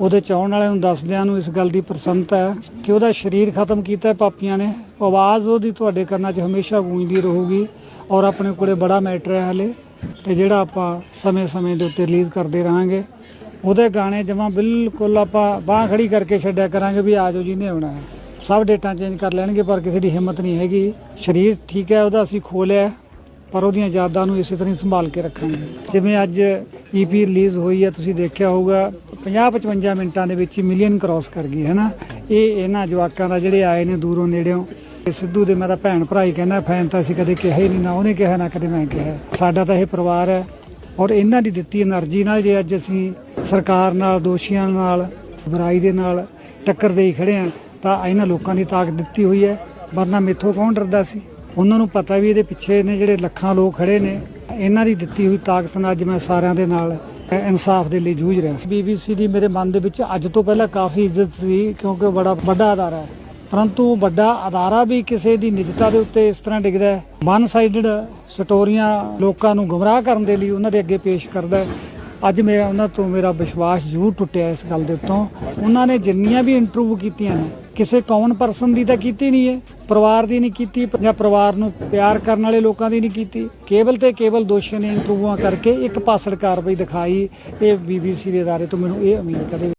ਉਹਦੇ ਚਾਹਣ ਵਾਲਿਆਂ ਨੂੰ ਦੱਸਦਿਆਂ ਨੂੰ ਇਸ ਗੱਲ ਦੀ ਪ੍ਰਸੰਨਤਾ ਹੈ ਕਿ ਉਹਦਾ ਸਰੀਰ ਖਤਮ ਕੀਤਾ ਹੈ ਪਾਪੀਆਂ ਨੇ। ਆਵਾਜ਼ ਉਹਦੀ ਤੁਹਾਡੇ ਕੰਨਾਂ 'ਚ ਹਮੇਸ਼ਾ ਗੂੰਜਦੀ ਰਹੂਗੀ ਔਰ ਆਪਣੇ ਕੋਲੇ ਬੜਾ ਮੈਟਰ ਹੈ ਹਲੇ ਤੇ ਜਿਹੜਾ ਆਪਾਂ ਸਮੇਂ-ਸਮੇਂ ਦੇ ਉੱਤੇ ਰਿਲੀਜ਼ ਕਰਦੇ ਰਹਾਂਗੇ। ਉਹਦੇ ਗਾਣੇ ਜਮਾਂ ਬਿਲਕੁਲ ਆਪਾਂ ਬਾਹ ਖੜੀ ਕਰਕੇ ਛੱਡਿਆ ਕਰਾਂਗੇ ਵੀ ਆਜੋ ਜੀ ਨੇ ਆਉਣਾ ਹੈ। ਸਭ ਡੇਟਾਂ ਚੇਂਜ ਕਰ ਲੈਣਗੇ ਪਰ ਕਿਸੇ ਦੀ ਹਿੰਮਤ ਨਹੀਂ ਹੈਗੀ। ਸਰੀਰ ਠੀਕ ਹੈ, ਉਹਦਾ ਅਸੀਂ ਖੋਲਿਆ ਪਰ ਉਹਦੀਆਂ ਯਾਦਾਂ ਨੂੰ ਇਸੇ ਤਰ੍ਹਾਂ ਹੀ ਸੰਭਾਲ ਕੇ ਰੱਖਾਂਗੇ। ਜਿਵੇਂ ਅੱਜ ਈਪੀ ਰਿਲੀਜ਼ ਹੋਈ ਹੈ ਤੁਸੀਂ ਦੇਖਿਆ ਹੋਊਗਾ 50-55 ਮਿੰਟਾਂ ਦੇ ਵਿੱਚ ਹੀ ਮਿਲੀਅਨ ਕ੍ਰਾਸ ਕਰ ਗਈ ਹੈ ਨਾ ਇਹ ਇਹਨਾਂ ਜਵਾਕਾਂ ਦਾ ਜਿਹੜੇ ਆਏ ਨੇ ਦੂਰੋਂ ਨੇੜਿਓਂ ਤੇ ਸਿੱਧੂ ਦੇ ਮੇਰਾ ਭੈਣ ਭਰਾ ਹੀ ਕਹਿੰਦਾ ਫੈਨ ਤਾਂ ਅਸੀਂ ਕਦੇ ਕਿਹਾ ਹੀ ਨਹੀਂ, ਨਾ ਉਹਨੇ ਕਿਹਾ, ਨਾ ਕਦੇ ਮੈਂ ਕਿਹਾ। ਸਾਡਾ ਤਾਂ ਇਹ ਪਰਿਵਾਰ ਹੈ ਔਰ ਇਹਨਾਂ ਦੀ ਦਿੱਤੀ એનર્ਜੀ ਨਾਲ ਜੇ ਅੱਜ ਅਸੀਂ ਸਰਕਾਰ ਨਾਲ, ਦੋਸ਼ੀਆਂ ਨਾਲ, ਬੁਰਾਈ ਦੇ ਨਾਲ ਟੱਕਰ ਦੇਈ ਖੜੇ ਆ, ਤਾਂ ਇਹਨਾਂ ਲੋਕਾਂ ਦੀ ਤਾਕਤ ਦਿੱਤੀ ਹੋਈ ਹੈ, ਵਰਨਾ ਮੇਥੋਂ ਕੌਣ ਡਰਦਾ ਸੀ? ਉਹਨਾਂ ਨੂੰ ਪਤਾ ਵੀ ਇਹਦੇ ਪਿੱਛੇ ਨੇ ਜਿਹੜੇ ਲੱਖਾਂ ਲੋਕ ਖੜੇ ਨੇ, ਇਹਨਾਂ ਦੀ ਦਿੱਤੀ ਹੋਈ ਤਾਕਤ ਨਾਲ ਅੱਜ ਮੈਂ ਸਾਰਿਆਂ ਦੇ ਨਾਲ ਇਨਸਾਫ ਦੇ ਲਈ ਜੂਝ ਰਿਹਾ ਸੀ। ਬੀਬੀਸੀ ਦੀ ਮੇਰੇ ਮਨ ਦੇ ਵਿੱਚ ਅੱਜ ਤੋਂ ਪਹਿਲਾਂ ਕਾਫੀ ਇੱਜ਼ਤ ਸੀ ਕਿਉਂਕਿ ਉਹ ਬੜਾ ਵੱਡਾ ਅਦਾਰਾ ਹੈ। ਪਰੰਤੂ ਵੱਡਾ ਅਦਾਰਾ ਵੀ ਕਿਸੇ ਦੀ ਨਿਜਤਾ ਦੇ ਉੱਤੇ ਇਸ ਤਰ੍ਹਾਂ ਡਿੱਗਦਾ ਹੈ ਵਨ ਸਾਈਡਡ ਸਟੋਰੀਆਂ ਲੋਕਾਂ ਨੂੰ ਗੁੰਮਰਾਹ ਕਰਨ ਦੇ ਲਈ ਉਹਨਾਂ ਦੇ ਅੱਗੇ ਪੇਸ਼ ਕਰਦਾ ਹੈ। ਅੱਜ ਮੇਰਾ, ਉਹਨਾਂ ਤੋਂ ਮੇਰਾ ਵਿਸ਼ਵਾਸ ਜ਼ਰੂਰ ਟੁੱਟਿਆ ਇਸ ਗੱਲ ਦੇ ਉੱਤੋਂ। ਉਹਨਾਂ ਨੇ ਜਿੰਨੀਆਂ ਵੀ ਇੰਟਰਵਿਊ ਕੀਤੀਆਂ ਨੇ ਕਿਸੇ ਕੌਮਨ ਪਰਸਨ ਦੀ ਤਾਂ ਕੀਤੀ ਨਹੀਂ ਹੈ, ਪਰਿਵਾਰ ਦੀ ਨਹੀਂ ਕੀਤੀ ਜਾਂ ਪਰਿਵਾਰ ਨੂੰ ਪਿਆਰ ਕਰਨ ਵਾਲੇ ਲੋਕਾਂ ਦੀ ਨਹੀਂ ਕੀਤੀ। ਕੇਵਲ ਤੇ ਕੇਵਲ ਦੋਸ਼ੀਆਂ ਨੇ ਇੰਟਰਵਿਊਆਂ ਕਰਕੇ ਇੱਕ ਪਾਸੜ ਕਾਰਵਾਈ ਦਿਖਾਈ, ਇਹ ਬੀਬੀਸੀ ਦੇ ਅਦਾਰੇ ਤੋਂ ਮੈਨੂੰ ਇਹ ਉਮੀਦ ਕਦੇ